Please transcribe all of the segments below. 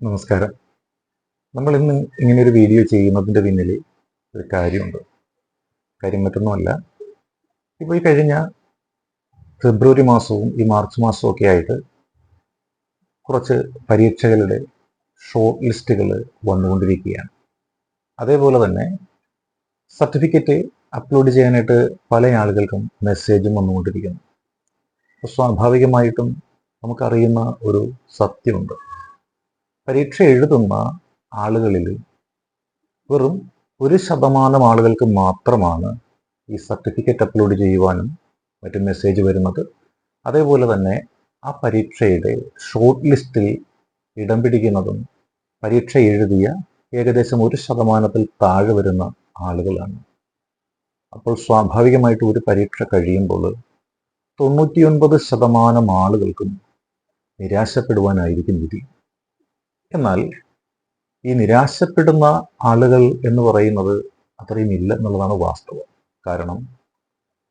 നമസ്കാരം. നമ്മൾ ഇന്ന് ഇങ്ങനെ ഒരു വീഡിയോ ചെയ്യുന്നതിന്റെ പിന്നിൽ ഒരു കാര്യമുണ്ട്. കാര്യം മറ്റൊന്നുമല്ല. ഇപ്പോൾ ഈ കഴിഞ്ഞ ഫെബ്രുവരി മാസവും ഈ മാർച്ച് മാസവും ഒക്കെ ആയിട്ട് കുറച്ച് പരീക്ഷകളുടെ ഷോർട്ട് ലിസ്റ്റുകൾ വന്നുകൊണ്ടിരിക്കുകയാണ്. അതേപോലെ തന്നെ സർട്ടിഫിക്കറ്റ് അപ്ലോഡ് ചെയ്യാനായിട്ട് പല ആളുകൾക്കും മെസ്സേജും വന്നുകൊണ്ടിരിക്കുന്നു. സ്വാഭാവികമായിട്ടും നമുക്കറിയുന്ന ഒരു സത്യമുണ്ട്. പരീക്ഷ എഴുതുന്ന ആളുകളിൽ വെറും ഒരു ശതമാനം ആളുകൾക്ക് മാത്രമാണ് ഈ സർട്ടിഫിക്കറ്റ് അപ്ലോഡ് ചെയ്യുവാനും മറ്റും മെസ്സേജ് വരുന്നത്. അതേപോലെ തന്നെ ആ പരീക്ഷയുടെ ഷോർട്ട് ലിസ്റ്റിൽ ഇടം പിടിക്കുന്നതും പരീക്ഷ എഴുതിയ ഏകദേശം ഒരു ശതമാനത്തിൽ താഴെ വരുന്ന ആളുകളാണ്. അപ്പോൾ സ്വാഭാവികമായിട്ട് ഒരു പരീക്ഷ കഴിയുമ്പോൾ തൊണ്ണൂറ്റിയൊൻപത് ശതമാനം ആളുകൾക്കും നിരാശപ്പെടുവാനായിരിക്കും വിധി. എന്നാൽ ഈ നിരാശപ്പെടുന്ന ആളുകൾ എന്ന് പറയുന്നത് അത്രയും ഇല്ല എന്നുള്ളതാണ് വാസ്തവം. കാരണം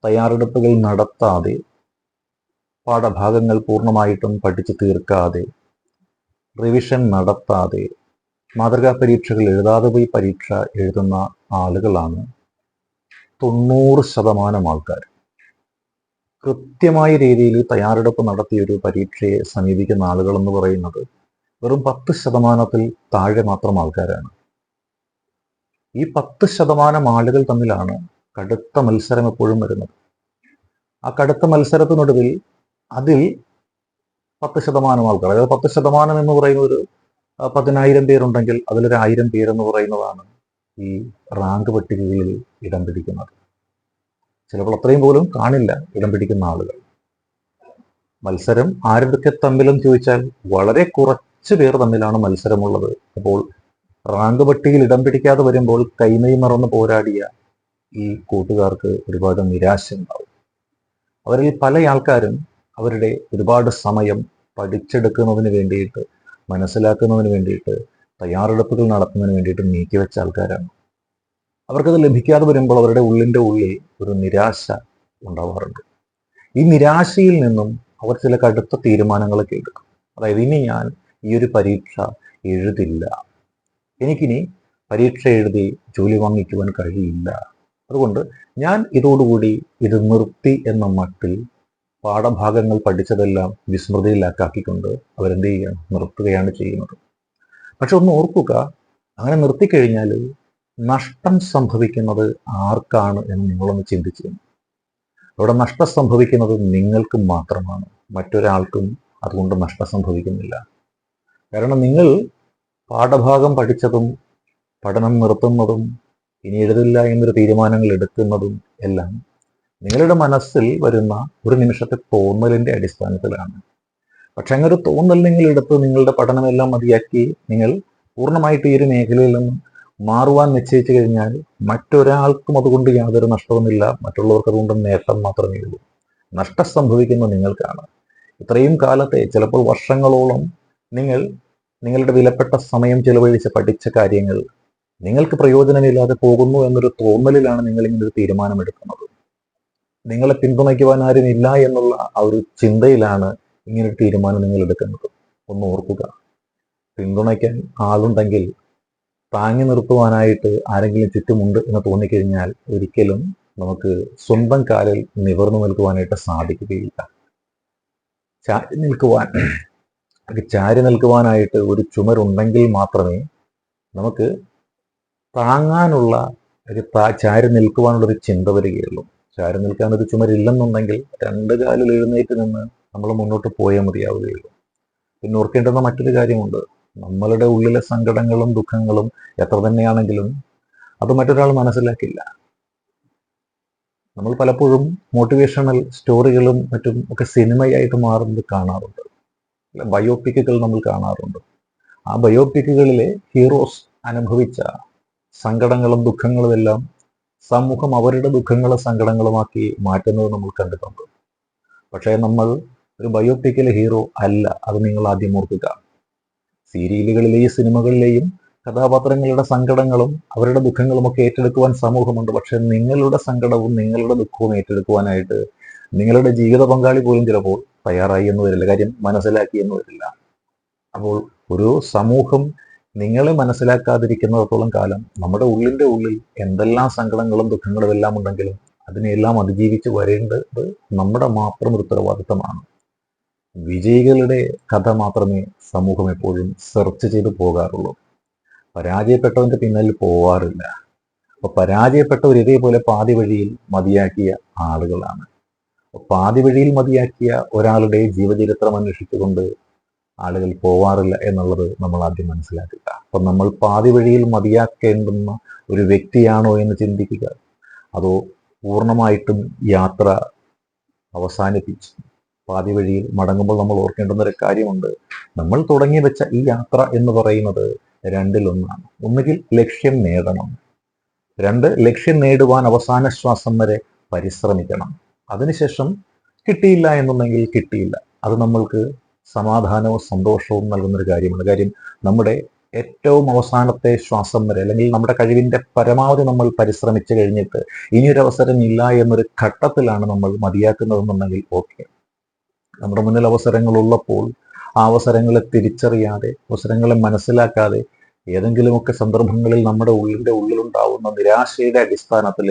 തയ്യാറെടുപ്പുകൾ നടത്താതെ പാഠഭാഗങ്ങൾ പൂർണമായിട്ടും പഠിച്ചു തീർക്കാതെ റിവിഷൻ നടത്താതെ മാതൃകാ പരീക്ഷകൾ എഴുതാതെ പോയി പരീക്ഷ എഴുതുന്ന ആളുകളാണ് തൊണ്ണൂറ് ശതമാനം ആൾക്കാർ. കൃത്യമായ രീതിയിൽ തയ്യാറെടുപ്പ് നടത്തിയ ഒരു പരീക്ഷയെ സമീപിക്കുന്ന ആളുകൾ എന്ന് പറയുന്നത് വെറും പത്ത് ശതമാനത്തിൽ താഴെ മാത്രം ആൾക്കാരാണ്. ഈ പത്ത് ശതമാനം ആളുകൾ തമ്മിലാണ് കടുത്ത മത്സരം എപ്പോഴും വരുന്നത്. ആ കടുത്ത മത്സരത്തിനൊടുവിൽ അതിൽ പത്ത് ശതമാനം ആൾക്കാർ അതായത് പത്ത് ശതമാനം എന്ന് പറയുന്ന ഒരു പതിനായിരം പേരുണ്ടെങ്കിൽ അതിലൊരു ആയിരം പേരെന്ന് പറയുന്നതാണ് ഈ റാങ്ക് പട്ടികയിൽ ഇടം പിടിക്കുന്നത്. ചിലപ്പോൾ അത്രയും പോലും കാണില്ല ഇടം പിടിക്കുന്ന ആളുകൾ. മത്സരം ആരൊക്കെ തമ്മിലും ചോദിച്ചാൽ വളരെ കുറച്ച് പേർ തമ്മിലാണ് മത്സരമുള്ളത്. അപ്പോൾ റാങ്ക് പട്ടികയിൽ ഇടം പിടിക്കാതെ വരുമ്പോൾ കൈമൈ മറന്ന് പോരാടിയ ഈ കൂട്ടുകാർക്ക് ഒരുപാട് നിരാശ ഉണ്ടാവും. അവരിൽ പല ആൾക്കാരും അവരുടെ ഒരുപാട് സമയം പഠിച്ചെടുക്കുന്നതിന് വേണ്ടിയിട്ട് മനസ്സിലാക്കുന്നതിന് വേണ്ടിയിട്ട് തയ്യാറെടുപ്പുകൾ നടത്തുന്നതിന് വേണ്ടിയിട്ട് നീക്കിവെച്ച ആൾക്കാരാണ്. അവർക്കത് ലഭിക്കാതെ വരുമ്പോൾ അവരുടെ ഉള്ളിന്റെ ഉള്ളിൽ ഒരു നിരാശ ഉണ്ടാവാറുണ്ട്. ഈ നിരാശയിൽ നിന്നും അവർ ചില കടുത്ത തീരുമാനങ്ങളൊക്കെ എടുക്കും. അതായത് ഇനി ഞാൻ ഈ ഒരു പരീക്ഷ എഴുതില്ല. എനിക്കിനി പരീക്ഷ എഴുതി ജോലി വാങ്ങിക്കുവാൻ കഴിയില്ല. അതുകൊണ്ട് ഞാൻ ഇതോടുകൂടി ഇത് നിർത്തി എന്ന മട്ടിൽ പാഠഭാഗങ്ങൾ പഠിച്ചതെല്ലാം വിസ്മൃതിയിലാക്കാക്കിക്കൊണ്ട് അവരെന്ത് ചെയ്യുകയാണ് നിർത്തുകയാണ് ചെയ്യുന്നത്. പക്ഷെ ഒന്ന് ഓർക്കുക അങ്ങനെ നിർത്തിക്കഴിഞ്ഞാൽ നഷ്ടം സംഭവിക്കുന്നത് ആർക്കാണ് എന്ന് നിങ്ങളൊന്ന് ചിന്തിച്ചു അവിടെ നഷ്ടം സംഭവിക്കുന്നത് നിങ്ങൾക്ക് മാത്രമാണ്. മറ്റൊരാൾക്കും അതുകൊണ്ട് നഷ്ടം സംഭവിക്കുന്നില്ല. കാരണം നിങ്ങൾ പാഠഭാഗം പഠിച്ചതും പഠനം നിർത്തുന്നതും ഇനി എഴുതില്ല എന്നൊരു തീരുമാനങ്ങൾ എടുക്കുന്നതും എല്ലാം നിങ്ങളുടെ മനസ്സിൽ വരുന്ന ഒരു നിമിഷത്തെ തോന്നലിന്റെ അടിസ്ഥാനത്തിലാണ്. പക്ഷെ അങ്ങനെ ഒരു തോന്നൽ നിങ്ങൾ എടുത്ത് നിങ്ങളുടെ പഠനമെല്ലാം മതിയാക്കി നിങ്ങൾ പൂർണമായിട്ട് ഈ ഒരു മേഖലയിൽ നിന്ന് മാറുവാൻ നിശ്ചയിച്ചു കഴിഞ്ഞാൽ മറ്റൊരാൾക്കും അതുകൊണ്ട് യാതൊരു നഷ്ടവുമില്ല മറ്റുള്ളവർക്ക് അതുകൊണ്ട് നേട്ടം മാത്രമേ ഉള്ളൂ. നഷ്ടം സംഭവിക്കുന്നത് നിങ്ങൾക്കാണ്. ഇത്രയും കാലത്തെ ചിലപ്പോൾ വർഷങ്ങളോളം നിങ്ങൾ നിങ്ങളുടെ വിലപ്പെട്ട സമയം ചെലവഴിച്ച് പഠിച്ച കാര്യങ്ങൾ നിങ്ങൾക്ക് പ്രയോജനമില്ലാതെ പോകുന്നു എന്നൊരു തോന്നലിലാണ് നിങ്ങൾ ഇങ്ങനെ ഒരു തീരുമാനമെടുക്കുന്നത്. നിങ്ങളെ പിന്തുണയ്ക്കുവാൻ ആരും ഇല്ല എന്നുള്ള ആ ഒരു ചിന്തയിലാണ് ഇങ്ങനൊരു തീരുമാനം നിങ്ങൾ എടുക്കുന്നത് ഒന്ന് ഓർക്കുക. പിന്തുണയ്ക്കാൻ ആളുണ്ടെങ്കിൽ താങ്ങി നിർത്തുവാനായിട്ട് ആരെങ്കിലും ചുറ്റുമുണ്ട് എന്ന് തോന്നിക്കഴിഞ്ഞാൽ ഒരിക്കലും നമുക്ക് സ്വന്തം കാലിൽ നിവർന്നു നിൽക്കുവാനായിട്ട് സാധിക്കുകയില്ല. ചാറ്റി നിൽക്കുവാൻ ചാരി നിൽക്കുവാനായിട്ട് ഒരു ചുമരുണ്ടെങ്കിൽ മാത്രമേ നമുക്ക് താങ്ങാനുള്ള ഒരു ചാരി നിൽക്കുവാനുള്ള ഒരു ചിന്ത വരികയുള്ളൂ. ചാരി നിൽക്കാൻ ഒരു ചുമരില്ലെന്നുണ്ടെങ്കിൽ രണ്ട് കാലിൽ എഴുന്നേറ്റ് നിന്ന് നമ്മൾ മുന്നോട്ട് പോയേ മതിയാവുകയുള്ളൂ. പിന്നെ ഓർക്കേണ്ടുന്ന മറ്റൊരു കാര്യമുണ്ട്. നമ്മളുടെ ഉള്ളിലെ സങ്കടങ്ങളും ദുഃഖങ്ങളും എത്ര തന്നെയാണെങ്കിലും അത് മറ്റൊരാൾ മനസ്സിലാക്കില്ല. നമ്മൾ പലപ്പോഴും മോട്ടിവേഷണൽ സ്റ്റോറികളും മറ്റും ഒക്കെ സിനിമയായിട്ട് മാറുന്നത് കാണാറുണ്ട്. ബയോപിക്കുകൾ നമ്മൾ കാണാറുണ്ട്. ആ ബയോപിക്കുകളിലെ ഹീറോസ് അനുഭവിച്ച സങ്കടങ്ങളും ദുഃഖങ്ങളും എല്ലാം സമൂഹം അവരുടെ ദുഃഖങ്ങളും സങ്കടങ്ങളുമാക്കി മാറ്റുന്നത് നമ്മൾ കണ്ടിട്ടുണ്ട്. പക്ഷേ നമ്മൾ ഒരു ബയോപിക്കിലെ ഹീറോ അല്ല അത് നിങ്ങൾ ആദ്യം ഓർക്കുക. സീരിയലുകളിലെയും സിനിമകളിലെയും കഥാപാത്രങ്ങളുടെ സങ്കടങ്ങളും അവരുടെ ദുഃഖങ്ങളും ഒക്കെ ഏറ്റെടുക്കുവാൻ സമൂഹമുണ്ട്. പക്ഷെ നിങ്ങളുടെ സങ്കടവും നിങ്ങളുടെ ദുഃഖവും ഏറ്റെടുക്കുവാനായിട്ട് നിങ്ങളുടെ ജീവിത പങ്കാളി പോലും ചിലപ്പോൾ തയ്യാറായി എന്ന് വരില്ല കാര്യം മനസ്സിലാക്കി എന്ന് വരില്ല. അപ്പോൾ ഒരു സമൂഹം നിങ്ങളെ മനസ്സിലാക്കാതിരിക്കുന്നിടത്തോളം കാലം നമ്മുടെ ഉള്ളിന്റെ ഉള്ളിൽ എന്തെല്ലാം സങ്കടങ്ങളും ദുഃഖങ്ങളും എല്ലാം ഉണ്ടെങ്കിലും അതിനെല്ലാം അതിജീവിച്ച് വരേണ്ടത് നമ്മുടെ മാത്രം ഒരു ഉത്തരവാദിത്തമാണ്. വിജയികളുടെ കഥ മാത്രമേ സമൂഹം എപ്പോഴും സെർച്ച് ചെയ്ത് പോകാറുള്ളൂ. പരാജയപ്പെട്ടവന്റെ പിന്നാലിൽ പോവാറില്ല. അപ്പൊ പരാജയപ്പെട്ടവർ ഇതേപോലെ പാതി വഴിയിൽ മതിയാക്കിയ ആളുകളാണ്. പാതി വഴിയിൽ മതിയാക്കിയ ഒരാളുടെ ജീവചരിത്രം അന്വേഷിച്ചുകൊണ്ട് ആളുകൾ പോവാറില്ല എന്നുള്ളത് നമ്മൾ ആദ്യം മനസ്സിലാക്കുക. അപ്പൊ നമ്മൾ പാതി വഴിയിൽ മതിയാക്കേണ്ടുന്ന ഒരു വ്യക്തിയാണോ എന്ന് ചിന്തിക്കുക. അതോ പൂർണമായിട്ടും യാത്ര അവസാനിപ്പിച്ച് പാതി വഴിയിൽ മടങ്ങുമ്പോൾ നമ്മൾ ഓർക്കേണ്ടുന്ന ഒരു കാര്യമുണ്ട്. നമ്മൾ തുടങ്ങി വെച്ച ഈ യാത്ര എന്ന് പറയുന്നത് രണ്ടിലൊന്നാണ്. ഒന്നുകിൽ ലക്ഷ്യം നേടണം. രണ്ട് ലക്ഷ്യം നേടുവാൻ അവസാന ശ്വാസം വരെ പരിശ്രമിക്കണം. അതിനുശേഷം കിട്ടിയില്ല എന്നുണ്ടെങ്കിൽ കിട്ടിയില്ല. അത് നമ്മൾക്ക് സമാധാനവും സന്തോഷവും നൽകുന്നൊരു കാര്യമാണ്. കാര്യം നമ്മുടെ ഏറ്റവും അവസാനത്തെ ശ്വാസം വരെ അല്ലെങ്കിൽ നമ്മുടെ കഴിവിന്റെ പരമാവധി നമ്മൾ പരിശ്രമിച്ചു കഴിഞ്ഞിട്ട് ഇനിയൊരു അവസരം ഇല്ല എന്നൊരു ഘട്ടത്തിലാണ് നമ്മൾ മതിയാക്കുന്നതെന്നുണ്ടെങ്കിൽ ഓക്കെ. നമ്മുടെ മുന്നിൽ അവസരങ്ങൾ ഉള്ളപ്പോൾ ആ അവസരങ്ങളെ തിരിച്ചറിയാതെ അവസരങ്ങളെ മനസ്സിലാക്കാതെ ഏതെങ്കിലുമൊക്കെ സന്ദർഭങ്ങളിൽ നമ്മുടെ ഉള്ളിന്റെ ഉള്ളിലുണ്ടാവുന്ന നിരാശയുടെ അടിസ്ഥാനത്തിൽ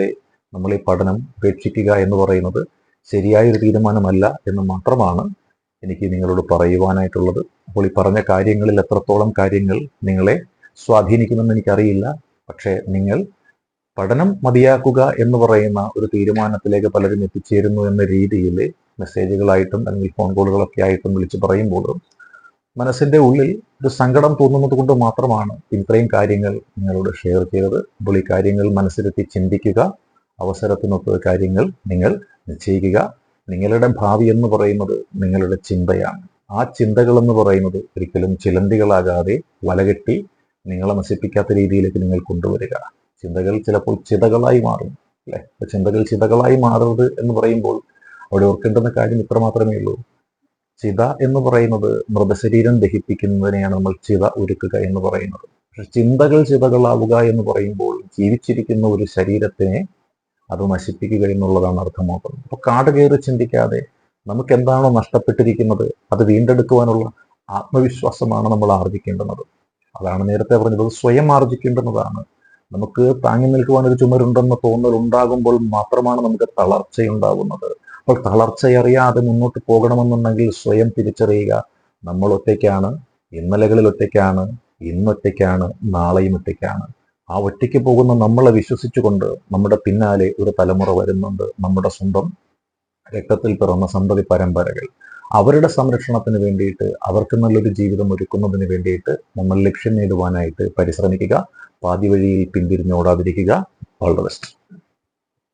നമ്മൾ ഈ പഠനം ഉപേക്ഷിക്കുക എന്ന് പറയുന്നത് ശരിയായൊരു തീരുമാനമല്ല എന്ന് മാത്രമാണ് എനിക്ക് നിങ്ങളോട് പറയുവാനായിട്ടുള്ളത്. അപ്പോൾ ഈ പറഞ്ഞ കാര്യങ്ങളിൽ എത്രത്തോളം കാര്യങ്ങൾ നിങ്ങളെ സ്വാധീനിക്കുമെന്ന് എനിക്കറിയില്ല. പക്ഷേ നിങ്ങൾ പഠനം മതിയാക്കുക എന്ന് പറയുന്ന ഒരു തീരുമാനത്തിലേക്ക് പലരും എത്തിച്ചേരുന്നു എന്ന രീതിയിൽ മെസ്സേജുകളായിട്ടും അല്ലെങ്കിൽ ഫോൺ കോളുകളൊക്കെ ആയിട്ടും വിളിച്ച് പറയുമ്പോൾ മനസ്സിന്റെ ഉള്ളിൽ ഒരു സങ്കടം തോന്നുന്നത് കൊണ്ട് മാത്രമാണ് ഇത്രയും കാര്യങ്ങൾ നിങ്ങളോട് ഷെയർ ചെയ്തത്. അപ്പോൾ ഈ കാര്യങ്ങൾ മനസ്സിലെത്തി ചിന്തിക്കുക. അവസരത്തിനൊത്ത് കാര്യങ്ങൾ നിങ്ങൾ നിശ്ചയിക്കുക. നിങ്ങളുടെ ഭാവി എന്ന് പറയുന്നത് നിങ്ങളുടെ ചിന്തയാണ്. ആ ചിന്തകൾ എന്ന് പറയുന്നത് ഒരിക്കലും ചിലന്തികളാകാതെ വലകെട്ടി നിങ്ങളെ നശിപ്പിക്കാത്ത രീതിയിലേക്ക് നിങ്ങൾ കൊണ്ടുവരിക. ചിന്തകൾ ചിലപ്പോൾ ചിതകളായി മാറും അല്ലെ? ചിന്തകൾ ചിതകളായി മാറരുത് എന്ന് പറയുമ്പോൾ അവിടെ ഓർക്കേണ്ടുന്ന കാര്യം ഇത്ര മാത്രമേ ഉള്ളൂ. ചിത എന്ന് പറയുന്നത് മൃതശരീരം ദഹിപ്പിക്കുന്നതിനെയാണ് നമ്മൾ ചിത ഒരുക്കുക എന്ന് പറയുന്നത്. പക്ഷെ ചിന്തകൾ ചിതകളാവുക എന്ന് പറയുമ്പോൾ ജീവിച്ചിരിക്കുന്ന ഒരു ശരീരത്തിനെ അത് നശിപ്പിക്കുക എന്നുള്ളതാണ് അർത്ഥമാക്കുന്നത്. അപ്പൊ കാട് കയറി ചിന്തിക്കാതെ നമുക്ക് എന്താണോ നഷ്ടപ്പെട്ടിരിക്കുന്നത് അത് വീണ്ടെടുക്കുവാനുള്ള ആത്മവിശ്വാസമാണ് നമ്മൾ ആർജിക്കേണ്ടുന്നത്. അതാണ് നേരത്തെ പറഞ്ഞത് സ്വയം ആർജിക്കേണ്ടുന്നതാണ്. നമുക്ക് താങ്ങി നിൽക്കുവാൻ ഒരു ചുമരുണ്ടെന്ന തോന്നൽ ഉണ്ടാകുമ്പോൾ മാത്രമാണ് നമുക്ക് തളർച്ചയുണ്ടാകുന്നത്. അപ്പോൾ തളർച്ചയറിയാതെ മുന്നോട്ട് പോകണമെന്നുണ്ടെങ്കിൽ സ്വയം തിരിച്ചറിയുക നമ്മൾ ഒറ്റയ്ക്കാണ് ഇന്നലകളിൽ ഒറ്റയ്ക്കാണ് ഇന്നൊറ്റയ്ക്കാണ് നാളെയും ഒറ്റയ്ക്കാണ് ആ ഒറ്റയ്ക്ക് പോകുന്ന നമ്മളെ വിശ്വസിച്ചുകൊണ്ട് നമ്മുടെ പിന്നാലെ ഒരു തലമുറ വരുന്നുണ്ട് നമ്മുടെ സ്വന്തം രക്തത്തിൽ പിറന്ന സന്തതി പരമ്പരകൾ. അവരുടെ സംരക്ഷണത്തിന് വേണ്ടിയിട്ട് അവർക്ക് നല്ലൊരു ജീവിതം ഒരുക്കുന്നതിന് വേണ്ടിയിട്ട് നമ്മൾ ലക്ഷ്യം നേടുവാനായിട്ട് പരിശ്രമിക്കുക. പാതി വഴിയിൽ പിന്തിരിഞ്ഞോടാതിരിക്കുക. All the best